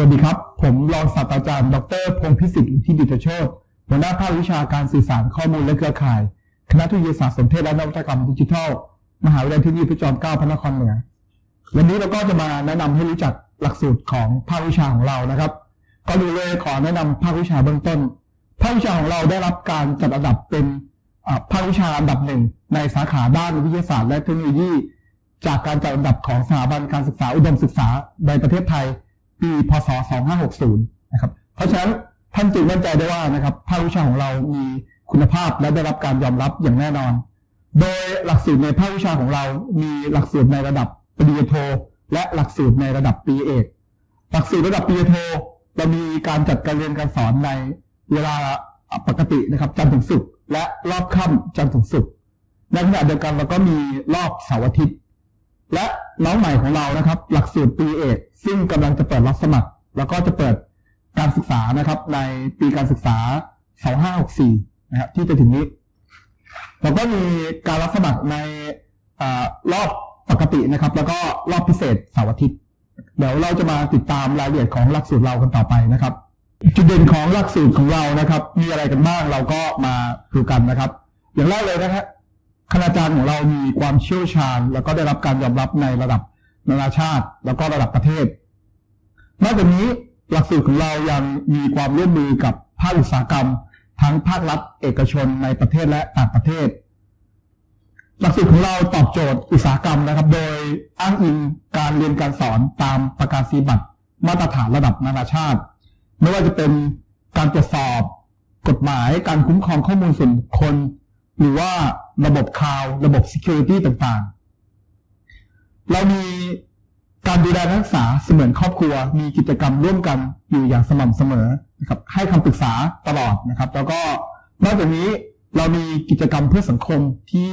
วัสดีครับ ผมรองศาสตราจารย์ ดรพงศ์พิสิทธิ์ที่ดิตโชตหัวหน้าภาควิชาการสื่อสารข้อมูลและเครือข่าย คณะทคโนโลยีศาสตร์สนเทศและนวัตกรรมดิจิทัล มหาวิทยาลัยเทคโนโลยีพระจอมเกล้าพระนครเหนือ วันนี้เราก็จะมาแนะนำให้รู้จักหลักสูตรของภาควิชาของเรานะครับก่อนอื่นเลยขอแนะนำภาควิชาเบื้องต้น ภาควิชาของเราได้รับการจัดอันดับเป็นภาควิชาอันดับหนึ่งในสาขาด้านวิทยาศาสตร์และเทคโนโลยี จากการจัดอันดับของสถาบันการศึกษาอุดมศึกษาในประเทศไทย ปีพศ 2560 นะครับ เพราะฉะนั้นท่านจึงมั่นใจได้ว่านะครับภาควิชาของเรามีคุณภาพและได้รับการยอมรับอย่างแน่นอน โดยหลักสูตรในภาควิชาของเรามีหลักสูตรในระดับปริญญาโท และหลักสูตรในระดับปริญญาเอก หลักสูตรระดับปริญญาโทเรามีการจัดการเรียนการสอนในเวลาปกตินะครับจันทร์ถึงศุกร์และรอบค่ำจันทร์ถึงศุกร์ในขณะเดียวกันเราก็มีรอบเสาร์อาทิตย์ และน้องใหม่ของเรานะครับ หลักสูตรปีเอกซึ่งกำลังจะเปิดรับสมัคร แล้วก็จะเปิดการศึกษานะครับ ในปีการศึกษา 2564 นะครับที่จะถึงนี้เราก็มีการรับสมัครในอรอบปกตินะครับ แล้วก็รอบพิเศษเสาร์อาทิตย์เดี๋ยวเราจะมาติดตามรายละเอียดของหลักสูตรเรากันต่อไปนะครับ จุดเด่นของหลักสูตรของเรานะครับ มีอะไรกันบ้างเราก็มาดูกันนะครับ อย่างแรกเลยนะครับ คณาจารย์ของเรามีความเชี่ยวชาญ แล้วก็ได้รับการยอมรับในระดับนานาชาติ แล้วก็ระดับประเทศ นอกจากนี้หลักสูตรของเรายังมีความร่วมมือกับภาคอุตสาหกรรม ทั้งภาครัฐเอกชนในประเทศและต่างประเทศ หลักสูตรของเราตอบโจทย์อุตสาหกรรมนะครับ โดยอ้างอิงการเรียนการสอนตามประกาศนียบัตรมาตรฐานระดับนานาชาติ ไม่ว่าจะเป็นการตรวจสอบ กฎหมายการคุ้มครองข้อมูลส่วนบุคคล หรือว่าระบบคลาวระบบ Security ต่างๆ เรามีการดูแลนักศึกษาเสมือนครอบครัว มีกิจกรรมร่วมกันอยู่อย่างสม่ำเสมอนะครับให้คำปรึกษาตลอดนะครับ แล้วก็นอกจากนี้เรามีกิจกรรมเพื่อสังคมที่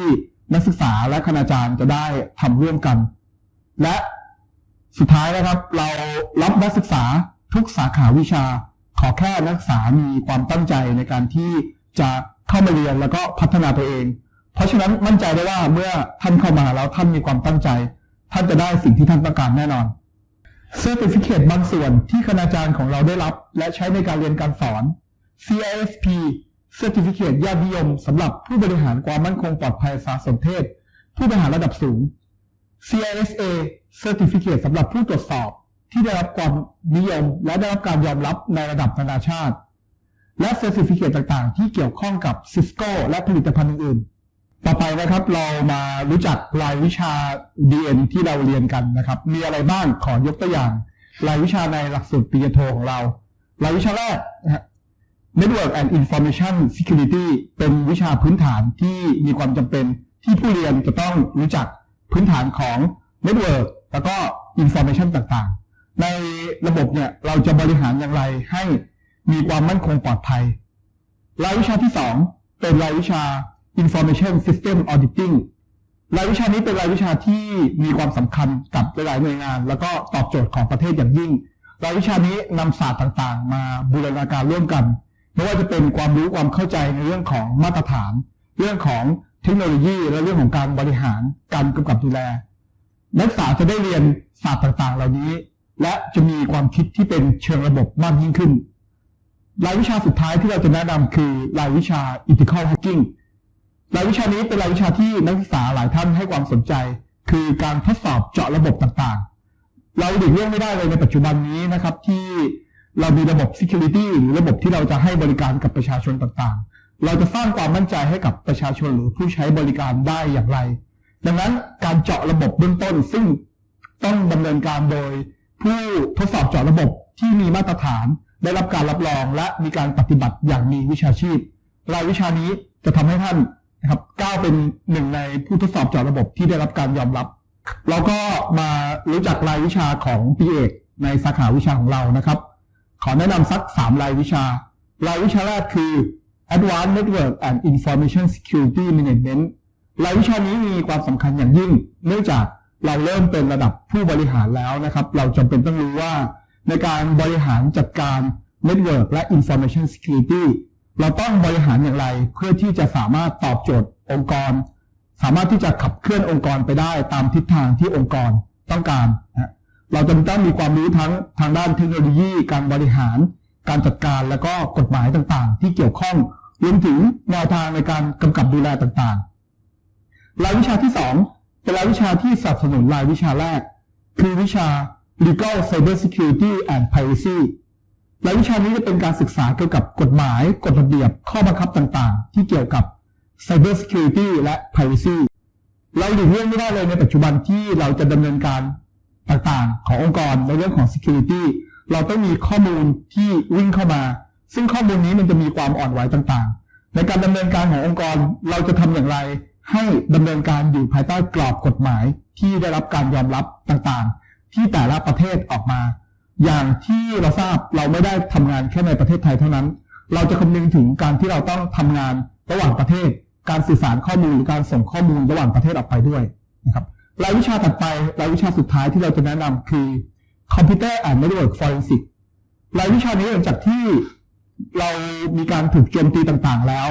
นักศึกษาและคณาจารย์จะได้ทำร่วมกัน และสุดท้ายนะครับ เรารับนักศึกษาทุกสาขาวิชา ขอแค่นักศึกษามีความตั้งใจในการที่จะ เข้ามาเรียนแล้วก็พัฒนาตัวเอง เพราะฉะนั้นมั่นใจได้ว่าเมื่อท่านเข้ามาแล้วท่านมีความตั้งใจ ท่านจะได้สิ่งที่ท่านต้องการแน่นอนเซอร์ติฟิเคตบางส่วนที่คณาจารย์ของเราได้รับ และใช้ในการเรียนการสอน CISP เซอร์ติฟิเคตยอดนิยมสำหรับผู้บริหารความมั่นคงปลอดภัยสารสนเทศ ผู้บริหารระดับสูง CISA เซอร์ติฟิเคตสำหรับผู้ตรวจสอบ ที่ได้รับความนิยมและได้รับการยอมรับในระดับนานาชาติ และเซอร์ติฟิเคตต่างๆ ที่เกี่ยวข้องกับ Cisco และผลิตภัณฑ์อื่นๆ ต่อไปนะครับเรามารู้จักรายวิชา DN ที่เราเรียนกันนะครับ มีอะไรบ้างขอยกตัวอย่าง รายวิชาในหลักสูตรปริญญาโทของเรา รายวิชาแรกนะฮะ Network and Information Security เป็นวิชาพื้นฐานที่มีความจำเป็นที่ผู้เรียนจะต้องรู้จักพื้นฐานของ Network แล้วก็ Information ต่างๆ ในระบบเนี่ยเราจะบริหารอย่างไรให้ มีความมั่นคงปลอดภัย รายวิชาที่ 2 เป็นรายวิชา Information System Auditing รายวิชานี้เป็นรายวิชาที่มีความสำคัญกับหลายๆหน่วยงาน แล้วก็ตอบโจทย์ของประเทศอย่างยิ่ง รายวิชานี้นำศาสตร์ต่างๆ มาบูรณาการร่วมกัน ไม่ว่าจะเป็นความรู้ความเข้าใจในเรื่องของมาตรฐาน เรื่องของเทคโนโลยี และเรื่องของการบริหารการกำกับดูแล นักศึกษาจะได้เรียนศาสตร์ต่างๆ เหล่านี้ และจะมีความคิดที่เป็นเชิงระบบมากยิ่งขึ้น รายวิชาสุดท้ายที่เราจะแนะนำคือรายวิชา Ethical Hacking รายวิชานี้เป็นรายวิชาที่นักศึกษาหลายท่านให้ความสนใจ คือการทดสอบเจาะระบบต่างๆ เราหลีกเลี่ยงไม่ได้เลยในปัจจุบันนี้นะครับที่เรามีระบบ Security หรือระบบที่เราจะให้บริการกับประชาชนต่างๆ เราจะสร้างความมั่นใจให้กับประชาชนหรือผู้ใช้บริการได้อย่างไร ดังนั้นการเจาะระบบเบื้องต้น ซึ่งต้องดำเนินการโดย ผู้ทดสอบเจาะระบบที่มีมาตรฐาน ได้รับการรับรองและมีการปฏิบัติอย่างมีวิชาชีพ รายวิชานี้จะทำให้ท่านนะครับก้าวเป็นหนึ่งในผู้ทดสอบจาะระบบที่ได้รับการยอมรับ เราก็มารู้จักรายวิชาของปีเอกในสาขาวิชาของเรานะครับ ขอแนะนำสักสามรายวิชา รายวิชาแรกคือ Advanced Network and Information Security Management รายวิชานี้มีความสำคัญอย่างยิ่ง เนื่องจากเราเริ่มเป็นระดับผู้บริหารแล้วนะครับ เราจำเป็นต้องรู้ว่า ในการบริหารจัดการ Network และ Information Security เราต้องบริหารอย่างไรเพื่อที่จะสามารถตอบโจทย์องค์กร สามารถที่จะขับเคลื่อนองค์กรไปได้ตามทิศทางที่องค์กรต้องการนะเราจำต้องมีความรู้ทั้งทางด้านเทคโนโลยี การบริหาร การจัดการและก็กฎหมายต่างๆ ที่เกี่ยวข้องรวมถึงแนวทางในการกำกับดูแลต่างๆรายวิชาที่ 2 เป็นรายวิชาที่สนับสนุนรายวิชาแรก คือวิชา Legal Cyber Security and Privacy รายวิชานี้จะเป็นการศึกษาเกี่ยวกับกฎหมาย กฎระเบียบ ข้อบังคับต่างๆ ที่เกี่ยวกับ Cyber Security และ Privacy เราหลีกเลี่ยงไม่ได้เลยในปัจจุบันที่เราจะดำเนินการต่างๆ ขององค์กรในเรื่องของ Security เราต้องมีข้อมูลที่วิ่งเข้ามา ซึ่งข้อมูลนี้มันจะมีความอ่อนไหวต่างๆ ในการดำเนินการขององค์กรเราจะทำอย่างไร ให้ดำเนินการอยู่ภายใต้กรอบกฎหมายที่ได้รับการยอมรับต่างๆ ที่แต่ละประเทศออกมา อย่างที่เราทราบเราไม่ได้ทำงานแค่ในประเทศไทยเท่านั้น เราจะคำนึงถึงการที่เราต้องทำงานระหว่างประเทศ การสื่อสารข้อมูลหรือการส่งข้อมูลระหว่างประเทศออกไปด้วยนะครับรายวิชาถัดไปรายวิชาสุดท้ายที่เราจะแนะนำคือ Computer and Network Forensic รายวิชานี้หลังจากที่เรามีการถูกโจมตีต่างๆแล้ว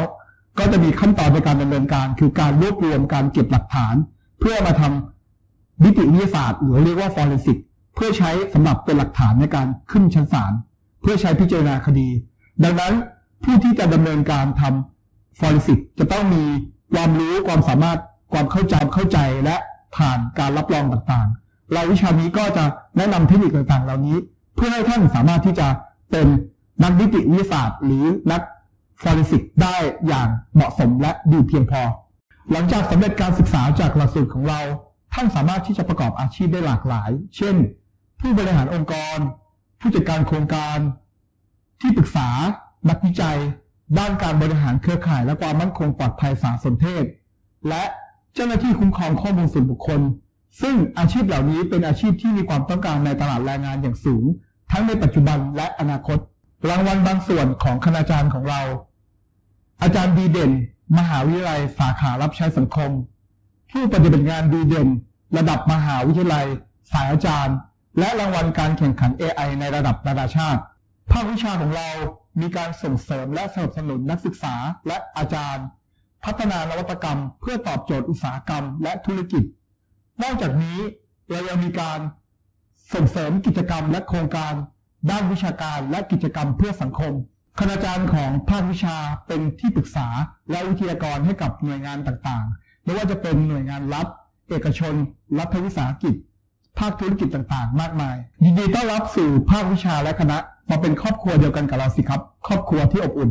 ก็จะมีขั้นตอนในการดำเนินการ คือการรวบรวมการเก็บหลักฐาน เพื่อมาทำ นิติวิทยาศาสตร์หรือเรียกว่า forensic เพื่อใช้สำหรับเป็นหลักฐานในการขึ้นชั้นศาลเพื่อใช้พิจารณาคดี ดังนั้นผู้ที่จะดำเนินการทำ forensic จะต้องมีความรู้ความสามารถความเข้าใจเข้าใจและผ่านการรับรองต่างๆ เราวิชานี้ก็จะแนะนำเทคนิคต่างๆ เหล่านี้ เพื่อให้ท่านสามารถที่จะเป็นนักนิติวิทยาศาสตร์ หรือนัก forensic ได้อย่างเหมาะสมและดีเพียงพอ หลังจากสำเร็จการศึกษาจากหลักสูตรของเรา ท่านสามารถที่จะประกอบอาชีพได้หลากหลาย เช่น ผู้บริหารองค์กร ผู้จัดการโครงการ ที่ปรึกษา นักวิจัย ด้านการบริหารเครือข่าย และความมั่นคงปลอดภัยสารสนเทศ และเจ้าหน้าที่คุ้มครองข้อมูลส่วนบุคคล ซึ่งอาชีพเหล่านี้เป็นอาชีพที่มีความต้องการในตลาดแรงงานอย่างสูง ทั้งในปัจจุบันและอนาคต รางวัลบางส่วนของคณาจารย์ของเรา อาจารย์ดีเด่น มหาวิทยาลัยสาขารับใช้สังคม ผู้ปฏิบัติงานดีเด่น ระดับมหาวิทยาลัย สายอาจารย์ และรางวัลการแข่งขัน AI ในระดับนานาชาติ ภาควิชาของเรามีการส่งเสริมและสนับสนุนนักศึกษาและอาจารย์ พัฒนานวัตกรรม เพื่อตอบโจทย์อุตสาหกรรมและธุรกิจ นอกจากนี้เรายังมีการส่งเสริมกิจกรรมและโครงการ ด้านวิชาการและกิจกรรมเพื่อสังคม คณาจารย์ของภาควิชาเป็นที่ปรึกษาและวิทยากรให้กับหน่วยงานต่างๆ ไม่ว่าจะเป็นหน่วยงานรัฐ เอกชน รัฐวิสาหกิจ ภาคธุรกิจต่างๆ มากมาย ยินดีต้อนรับสู่ภาควิชาและคณะ มาเป็นครอบครัวเดียวกันกับเราสิครับ ครอบครัวที่อบอุ่น